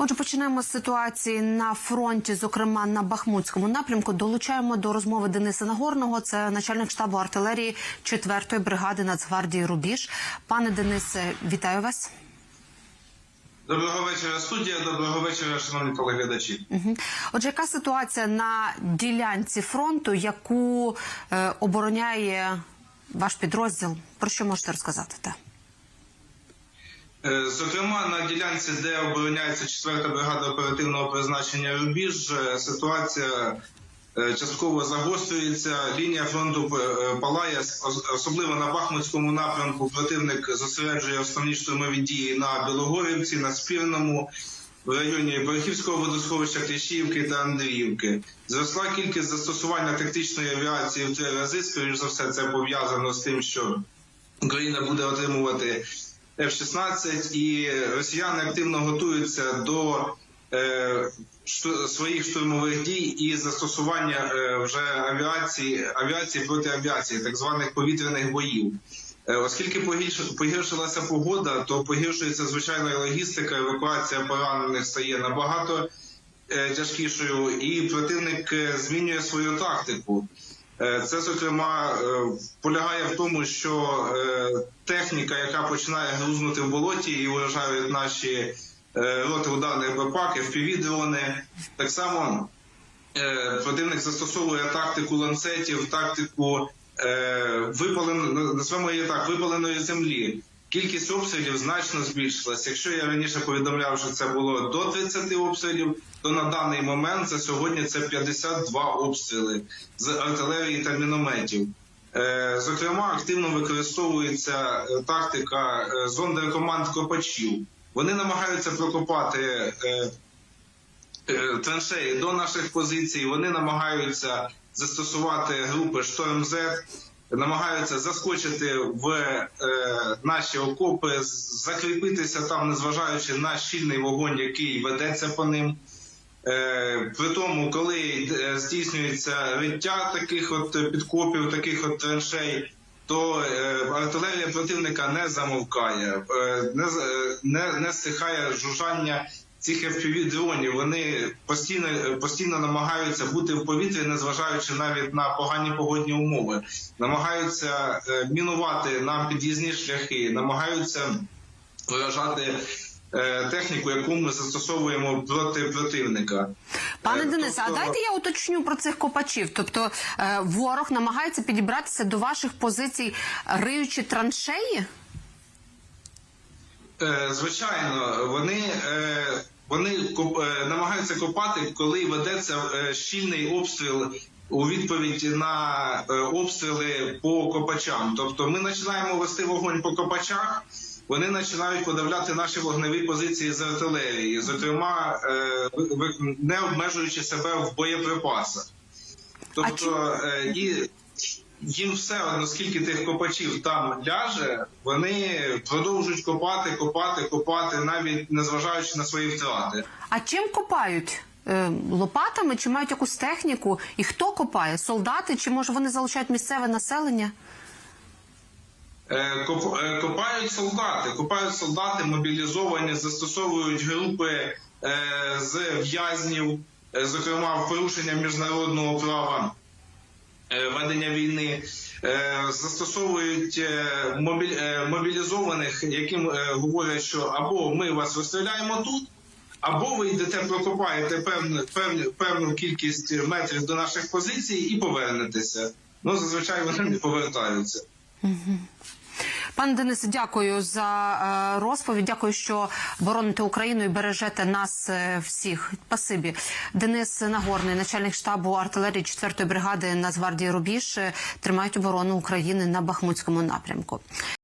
Отже, починаємо з ситуації на фронті, зокрема на Бахмутському напрямку. Долучаємо до розмови Дениса Нагорного. Це начальник штабу артилерії 4-ї бригади Нацгвардії Рубіж. Пане Денисе, вітаю вас. Доброго вечора, студія. Доброго вечора, шановні телеглядачі. Угу. Отже, яка ситуація на ділянці фронту, яку е, обороняє ваш підрозділ? Про що можете розказати? Та? Е, Зокрема, на ділянці, де обороняється 4-та бригада оперативного призначення Рубіж, е, ситуація е, частково загострюється. Лінія фронту палає, особливо на Бахмутському напрямку. Противник зосереджує основні штурмові дії на Білогорівці, на Спірному. В районі Борохівського водосховища Кліщіївки та Андріївки зросла кількість застосування тактичної авіації в три рази. Скоріш за все, це пов'язано з тим, що Україна буде отримувати F-16, і росіяни активно готуються до е, своїх штурмових дій і застосування е, вже авіації, авіації проти авіації, так званих повітряних боїв. Е, Оскільки погірш- погіршилася погода, то погіршується звичайно і логістика, евакуація поранених стає набагато е, тяжкішою, і противник е, змінює свою тактику. Е, Це, зокрема, е, полягає в тому, що е, техніка, яка починає грузнути в болоті і вражають наші роти ударних БПАК, FPV-дрони, так само противник застосовує тактику ланцетів, тактику випален, назвемо її так, випаленої землі. Кількість обстрілів значно збільшилась. Якщо я раніше повідомляв, що це було до 30 обстрілів, то на даний момент це сьогодні це 52 обстріли з артилерії та мінометів. Е, Зокрема, активно використовується е, тактика е, зондеркоманд копачів. Вони намагаються прокопати траншеї до наших позицій. Вони намагаються застосувати групи Шторм Z, намагаються заскочити в е, наші окопи, закріпитися там, незважаючи на щільний вогонь, який ведеться по ним. Е, При тому, коли е, здійснюється риття таких от підкопів, таких от траншей, то е, артилерія противника не замовкає, е, не, е, не, не стихає жужжання цих fpv дронів. Вони постійно, постійно намагаються бути в повітрі, незважаючи навіть на погані погодні умови, намагаються е, мінувати нам під'їзні шляхи, намагаються виражати е, техніку, яку ми застосовуємо проти противника. Пане Е, Денисе, а тобто- дайте я уточню про цих копачів. Тобто ворог намагається підібратися до ваших позицій, риючи траншеї? Е, Звичайно, вони, е, вони е, намагаються копати, коли ведеться щільний обстріл у відповідь на обстріли по копачам. Тобто ми починаємо вести вогонь по копачах. Вони починають подавляти наші вогневі позиції з артилерії, зокрема, не обмежуючи себе в боєприпасах. Тобто і їм все одно, скільки тих копачів там ляже, вони продовжують копати, копати, копати, навіть незважаючи на свої втрати. А чим копають? Е, Лопатами чи мають якусь техніку? І хто копає? Солдати? Чи може вони залучають місцеве населення? Е, е, Копають солдати, копають солдати, мобілізовані, застосовують групи з в'язнів, зокрема в порушення міжнародного права ведення війни, е, застосовують е, е, мобілізованих, яким е, говорять, що або ми вас розстріляємо тут. Або ви йдете, прокопаєте певну, певну, певну кількість метрів до наших позицій і повернетеся. Ну, зазвичай вони не повертаються. Пане Денисе, дякую за е, розповідь. Дякую, що бороните Україну і бережете нас е, всіх. Спасибі. Денис Нагорний, начальник штабу артилерії 4-ї бригади Нацгвардії Рубіж, е, тримають оборону України на Бахмутському напрямку.